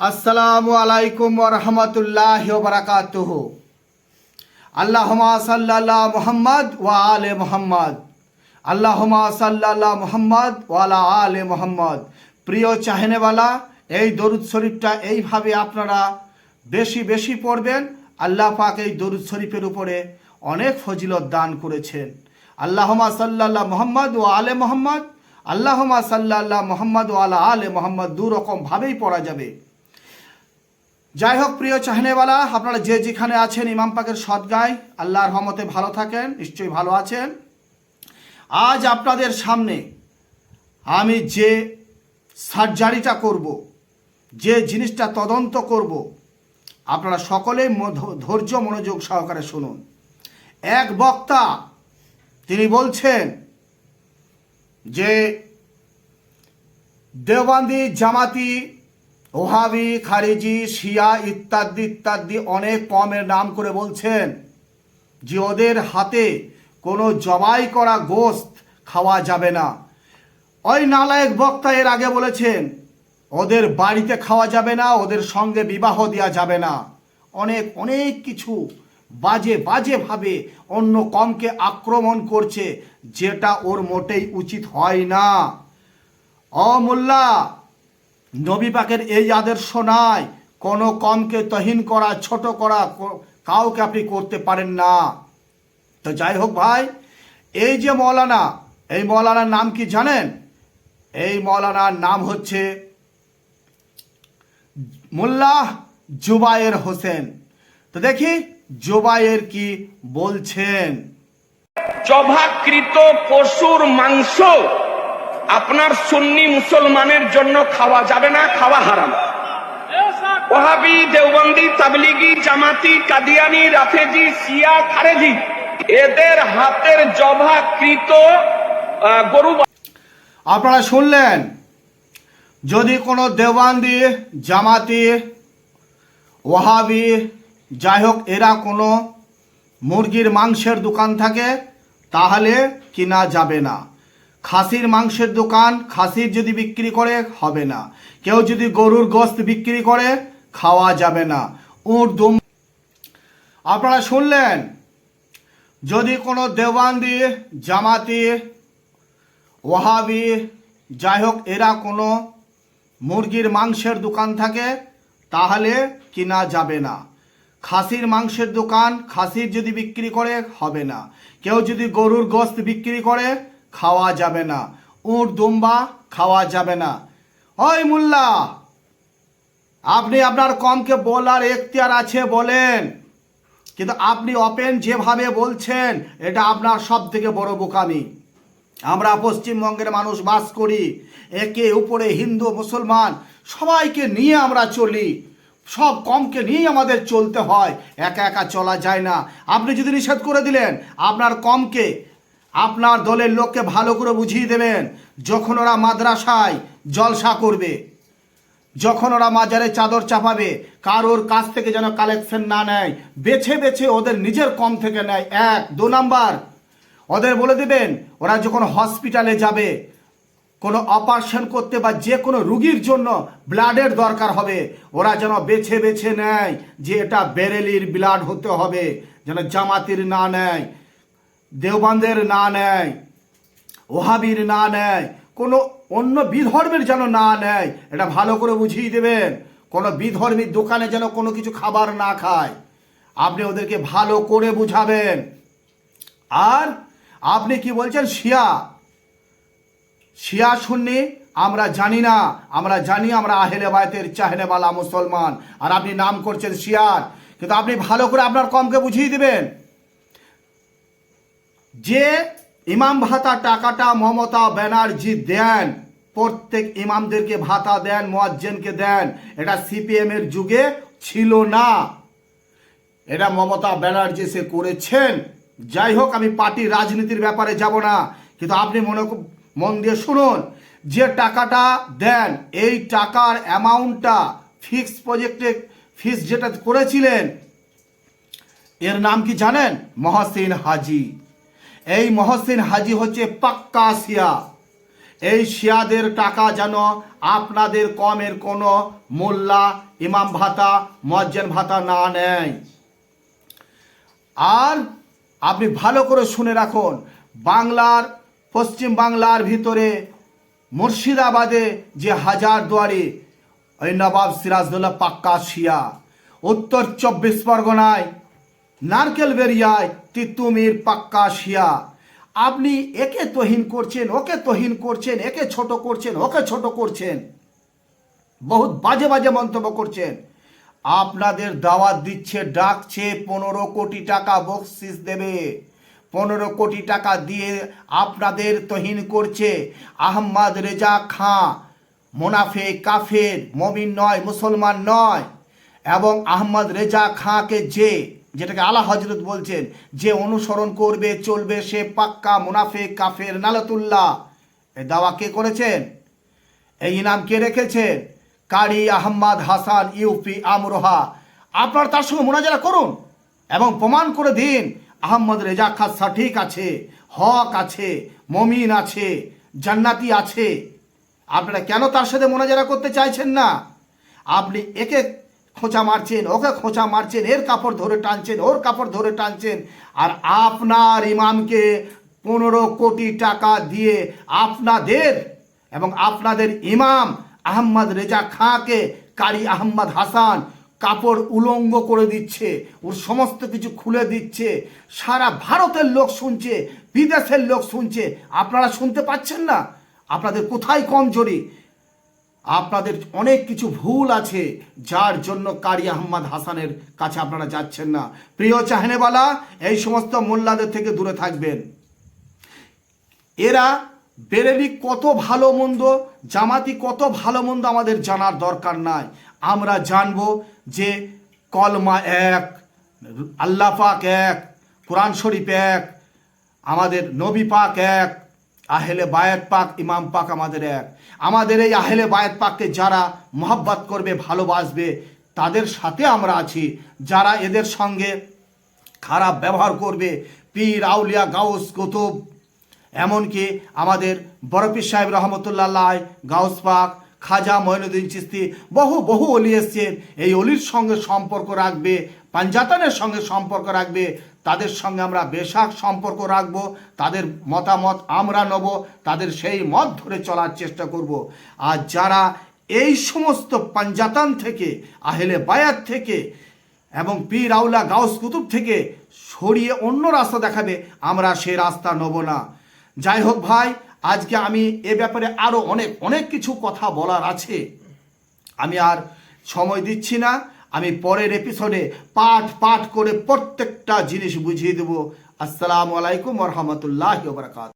আসসালামু আলাইকুম রহমতুল্লাহ বারাকাতুহ। আল্লাহমা সাল্লাল্লাহ মুহাম্মদ ওয়া আলে মুহাম্মদ। আল্লাহমা সাল্লাল্লাহ মুহাম্মদ ওয়ালা আলে মুহাম্মদ। প্রিয় চাহেনেওয়ালা, এই দরুদ শরীফটা এইভাবে আপনারা বেশি বেশি পড়বেন। আল্লাহ পাক এই দরুদ শরীফের উপরে অনেক ফজিলত দান করেছেন। আল্লাহমা সাল্লাল্লাহ মুহাম্মদ ও আলে মোহাম্মদ। আল্লাহমা সাল্লাল্লাহ মোহাম্মদ ও আলা আলে মোহাম্মদ। দু রকম ভাবেই পড়া যাবে। যাই হোক প্রিয় চাহনেওয়ালা, আপনারা যে যেখানে আছেন, ইমাম পাকের সদগায়, আল্লাহর রহমতে ভালো থাকেন, নিশ্চয়ই ভালো আছেন। আজ আপনাদের সামনে আমি যে সার্জারিটা করব, যে জিনিসটা তদন্ত করব, আপনারা সকলেই ধৈর্য মনোযোগ সহকারে শুনুন। এক বক্তা, তিনি বলছেন যে, দেওবান্দি জামাতি ওহাবি, খারিজি, শিয়া ইত্যাদি ইত্যাদি অনেক কমের নাম করে বলছেন যে ওদের হাতে কোনো জবাই করা গোস্ত খাওয়া যাবে না। ওই নালায়ক বক্তা এর আগে বলেছেন, ওদের বাড়িতে খাওয়া যাবে না, ওদের সঙ্গে বিবাহ দেওয়া যাবে না। অনেক অনেক কিছু বাজে বাজে ভাবে অন্য কমকে আক্রমণ করছে, যেটা ওর মোটেই উচিত হয় না। অমূল্যা নবী পাকের এই আদর্শ নাই। কোনো কমকে তহিন করা, ছোট করা কাউকে আপনি করতে পারেন না। তো যাই হোক ভাই, এই যে মৌলানা, এই মৌলানার নাম কি জানেন? এই মৌলানার নাম হচ্ছে মোল্লাহ জুবায়ের হোসেন। তো দেখি জুবায়ের কি বলছেন। জবাকৃত পশুর মাংস আপনার সুন্নি মুসলমানের জন্য খাওয়া যাবে না, খাওয়া হারাম। ওহাবি, দেওবন্দি, তাবলিগি, জামাতি, কাদিয়ানি, রাফেজি সিয়া খারেজি, এদের হাতের জবাকৃত গরু আপনারা শুনলেন, যদি কোনো দেওয়ান্দি জামাতি, ওহাবি, যাই হোক, এরা কোনো মুরগির মাংসের দোকান থাকে, তাহলে কিনা যাবে না। খাসির মাংসের দোকান খাসির যদি বিক্রি করে, হবে না। কেউ যদি গরুর গোস্ত বিক্রি করে, খাওয়া যাবে না। উট, দুম আপনারা শুনলেন? যদি কোনো দেওয়ান্দি জামাতি ওহাবি যাই হোক, এরা কোনো মুরগির মাংসের দোকান থাকে, তাহলে কিনা যাবে না। খাসির মাংসের দোকান খাসির যদি বিক্রি করে, হবে না। কেউ যদি গরুর গোস্ত বিক্রি করে খাওয়া যাবে না। উট, দুম্বা খাওয়া যাবে না। ওই মোল্লা, আপনি আপনার কমকে বলার এখতিয়ার আছে বলেন। কিন্তু আপনি অপেন যেভাবে বলছেন, এটা আপনার সব থেকে বড় বোকামি। আমরা পশ্চিমবঙ্গের মানুষ বাস করি, একে উপরে হিন্দু, মুসলমান, সবাইকে নিয়ে আমরা চলি। সব কমকে নিয়েই আমাদের চলতে হয়, একা একা চলা যায় না। আপনি যদি নিষেধ করে দিলেন, আপনার কমকে আপনার দলের লোককে ভালো করে বুঝিয়ে দেবেন, যখন ওরা মাদ্রাসায় জলসা করবে, যখন ওরা মাজারে চাদর চাপাবে, কারোর কাছ থেকে যেন কালেকশন না নেয়, বেছে বেছে ওদের নিজের কম থেকে নেয়। এক, দু নাম্বার, ওদের বলে দেবেন, ওরা যখন হসপিটালে যাবে, কোনো অপারেশন করতে বা যে কোনো রুগীর জন্য ব্লাডের দরকার হবে, ওরা যেন বেছে বেছে নেয় যে এটা বেরেলির ব্লাড হতে হবে, যেন জামাতির না নেয়। দেওবান্দের না নেয়, ওহাবির না নেয়, কোনো অন্য বিধর্মের যেন না নেয়, এটা ভালো করে বুঝিয়ে দেবেন, কোনো বিধর্মীর দোকানে যেন কোনো কিছু খাবার না খায়। আপনি ওদেরকে ভালো করে বুঝাবেন। আর আপনি কি বলছেন, শিয়া? শিয়া শুননি আমরা জানি না, আমরা জানি আমরা আহেলে বায়তের চাহেনেওয়ালা মুসলমান, আর আপনি নাম করছেন শিয়ার, কিন্তু আপনি ভালো করে আপনার কমকে বুঝিয়ে দিবেন। যে ইমাম ভাতা টাকাটা মমতা ব্যানার্জি দেন, প্রত্যেক ইমামদেরকে ভাতা দেন, মোয়াজ্জেনকে দেন, এটা সিপিএম এর যুগে ছিল না। এটা মমতা ব্যানার্জি সে করেছেন। যাই হোক, আমি পার্টির রাজনীতির ব্যাপারে যাব না, কিন্তু আপনি মনে মন দিয়ে শুনুন, যে টাকাটা দেন, এই টাকার অ্যামাউন্টটা ফিক্স প্রজেক্টে ফিক্স যেটা করেছিলেন, এর নাম কি জানেন? মহাসিন হাজি। এই মহসিন হাজি হচ্ছে পাক্কা শিয়া। এই শিয়াদের টাকা যেন আপনাদের কমের কোনো মোল্লা, ইমাম ভাতা, মজ্জেন ভাতা না নেয়। আর আপনি ভালো করে শুনে রাখুন, বাংলার, পশ্চিম বাংলার ভিতরে মুর্শিদাবাদে যে হাজার দুয়ারি, ওই নবাব সিরাজদৌল্লা পাক্কা শিয়া। উত্তর চব্বিশ পরগনায় নারকেল বেরিয়ায় তিতুমির পাক্কা শিয়া। আপনি একে তহিন করছেন, ওকে তহিন করছেন, একে ছোট করছেন, ওকে ছোট করছেন। বহুত বাজে বাজে মন্তব্য করছেন। আপনাদের দাওয়াত দিচ্ছে, ডাকছে, পনেরো কোটি টাকা বকশিস দেবে। পনেরো কোটি টাকা দিয়ে আপনাদের তহিন করছে আহম্মদ রেজা খাঁ। মোনাফে কাফের, মমিন নয়, মুসলমান নয়। এবং আহমদ রেজা খাঁকে যে যেটাকে আলা হজরত বলছেন, যে অনুসরণ করবে, চলবে সে পাক্কা মুনাফে কাফের নালতুল্লাহ। এ দাওয়া কে করেছেন? এই ইনাম কে রেখেছেন? কারি আহম্মদ হাসান ইউপি আমরোহা। আপনারা তার সঙ্গে মোনাজারা করুন এবং প্রমাণ করে দিন, আহম্মদ রেজা খান সঠিক আছে, হক আছে, মমিন আছে, জান্নাতি আছে। আপনারা কেন তার সাথে মোনাজারা করতে চাইছেন না? আপনি একে খোঁচা মারছেন, ওকে খোঁচা মারছেন, এর কাপড় ধরে টানছেন, ওর কাপড় ধরে টানছেন। আর আপনার ইমামকে পনেরো কোটি টাকা দিয়ে আপনাদের এবং আপনাদের ইমাম আহম্মদ রেজা খাঁকে, কারি আহম্মদ হাসান, কাপড় উলঙ্গ করে দিচ্ছে, ওর সমস্ত কিছু খুলে দিচ্ছে। সারা ভারতের লোক শুনছে, বিদেশের লোক শুনছে। আপনারা শুনতে পাচ্ছেন না? আপনাদের কোথায় কমজোরি? আপনাদের অনেক কিছু ভুল আছে, যার জন্য কারি আহম্মদ হাসানের কাছে আপনারা যাচ্ছেন না। প্রিয় চাহনেওয়ালা, এই সমস্ত মোল্লাদের থেকে দূরে থাকবেন। এরা বেরেলি কত ভালো মন্দ, জামাতি কত ভালো মন্দ আমাদের জানার দরকার নাই। আমরা জানব যে কলমা এক, আল্লাহ পাক এক, কোরআন শরীফ এক, আমাদের নবী পাক এক আহেলে বায়াত পাক, ইমাম পাক আমাদের এক। আমাদের এই আহেলে বায়াত পাককে যারা মহাব্বত করবে, ভালোবাসবে, তাদের সাথে আমরা আছি। যারা এদের সঙ্গে খারাপ ব্যবহার করবে, পীর, আউলিয়া, গাউস, কুতুব, এমনকি আমাদের বরফির সাহেব রহমতুল্লাহ গাউস পাক, খাজা মঈনুদ্দিন চিস্তি বহু বহু অলি এসছেন। এই অলির সঙ্গে সম্পর্ক রাখবে, পাঞ্জাতানের সঙ্গে সম্পর্ক রাখবে তাদের সঙ্গে আমরা বেশাক সম্পর্ক রাখব, তাদের মতামত আমরা নেব, তাদের সেই মত ধরে চলার চেষ্টা করব। আর যারা এই সমস্ত পাঞ্জাতান থেকে, আহেলে বায়াত থেকে এবং পীর আউলা গাউস কুতুব থেকে সরিয়ে অন্য রাস্তা দেখাবে, আমরা সে রাস্তা নেব না। যাই হোক ভাই, আজকে আমি এ ব্যাপারে আরও অনেক অনেক কিছু কথা বলার আছে। আমি আর সময় দিচ্ছি না। আমি পরের এপিসোডে পাঠ পাঠ করে প্রত্যেকটা জিনিস বুঝিয়ে দেবো। আসসালামু আলাইকুম রহমতুল্লাহ বারকাত